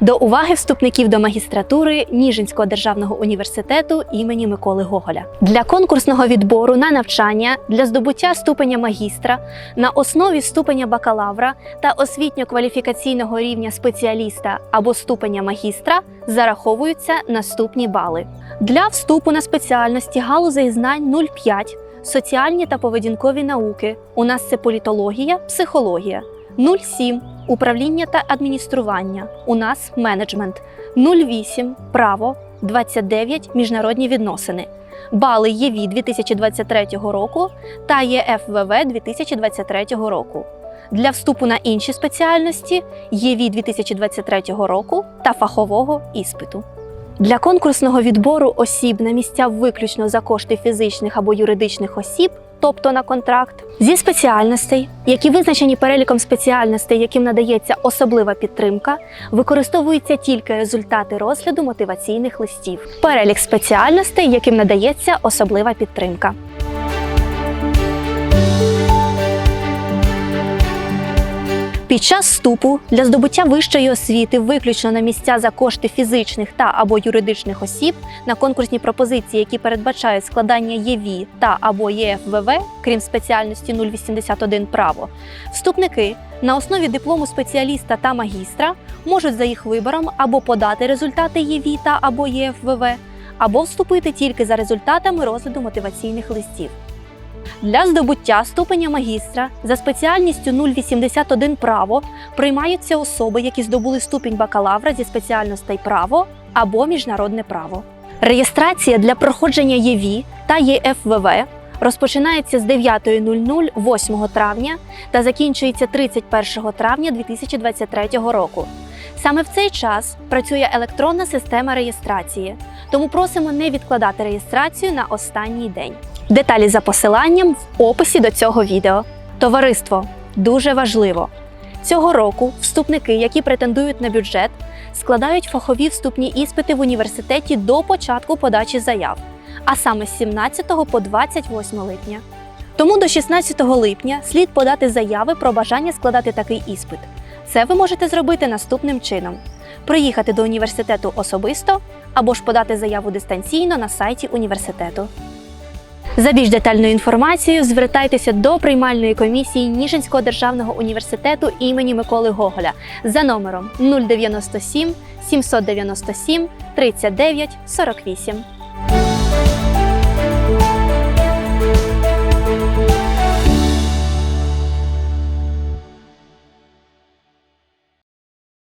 До уваги вступників до магістратури Ніжинського державного університету імені Миколи Гоголя для конкурсного відбору на навчання для здобуття ступеня магістра на основі ступеня бакалавра та освітньо-кваліфікаційного рівня спеціаліста або ступеня магістра зараховуються наступні бали. Для вступу на спеціальності галузей знань 0,5 соціальні та поведінкові науки. У нас це політологія, психологія. 0,7 управління та адміністрування. У нас менеджмент. 0,8 право, 29 міжнародні відносини. Бали ЄВІ 2023 року та ЄФВВ 2023 року. Для вступу на інші спеціальності ЄВІ 2023 року та фахового іспиту. Для конкурсного відбору осіб на місця виключно за кошти фізичних або юридичних осіб, тобто на контракт, зі спеціальностей, які визначені переліком спеціальностей, яким надається особлива підтримка, використовуються тільки результати розгляду мотиваційних листів. Перелік спеціальностей, яким надається особлива підтримка. Під час вступу для здобуття вищої освіти виключно на місця за кошти фізичних та або юридичних осіб на конкурсні пропозиції, які передбачають складання ЄВІ та або ЄФВВ, крім спеціальності 081 право, вступники на основі диплому спеціаліста та магістра можуть за їх вибором або подати результати ЄВІ та або ЄФВВ, або вступити тільки за результатами розгляду мотиваційних листів. Для здобуття ступеня магістра за спеціальністю 081 право приймаються особи, які здобули ступінь бакалавра зі спеціальностей право або міжнародне право. Реєстрація для проходження ЄВІ та ЄФВВ розпочинається з 9.00 8 травня та закінчується 31 травня 2023 року. Саме в цей час працює електронна система реєстрації, тому просимо не відкладати реєстрацію на останній день. Деталі за посиланням в описі до цього відео. Товариство дуже важливо. Цього року вступники, які претендують на бюджет, складають фахові вступні іспити в університеті до початку подачі заяв, а саме з 17 по 28 липня. Тому до 16 липня слід подати заяви про бажання складати такий іспит. Це ви можете зробити наступним чином: приїхати до університету особисто або ж подати заяву дистанційно на сайті університету. За більш детальною інформацією звертайтеся до приймальної комісії Ніжинського державного університету імені Миколи Гоголя за номером 097 797 39 48.